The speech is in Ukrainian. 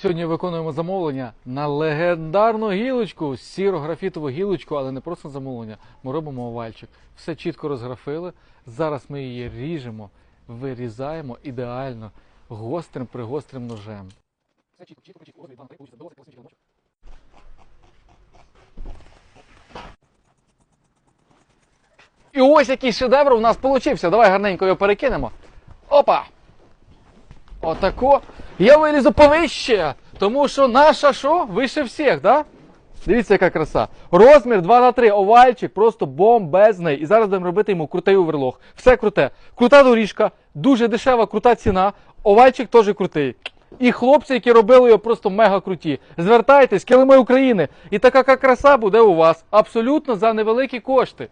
Сьогодні виконуємо замовлення на легендарну гілочку, сіро-графітову гілочку, але не просто замовлення. Ми робимо овальчик. Все чітко розграфили. Зараз ми її ріжемо, вирізаємо ідеально гострим пригострим ножем. Все чітко, чітко, чітко. Розмір 2 на 3, получиться досить. І ось який шедевр у нас получився. Давай гарненько його перекинемо. Опа! Отако. Я вилізу повище, тому що наша що? Вище всіх, да? Дивіться, яка краса. Розмір 2 на 3 овальчик, просто бомбезний. І зараз будемо робити йому крутий оверлог. Все круте. Крута доріжка, дуже дешева, крута ціна. Овальчик теж крутий. І хлопці, які робили його, просто мега круті. Звертайтесь, килими України. І така краса буде у вас абсолютно за невеликі кошти.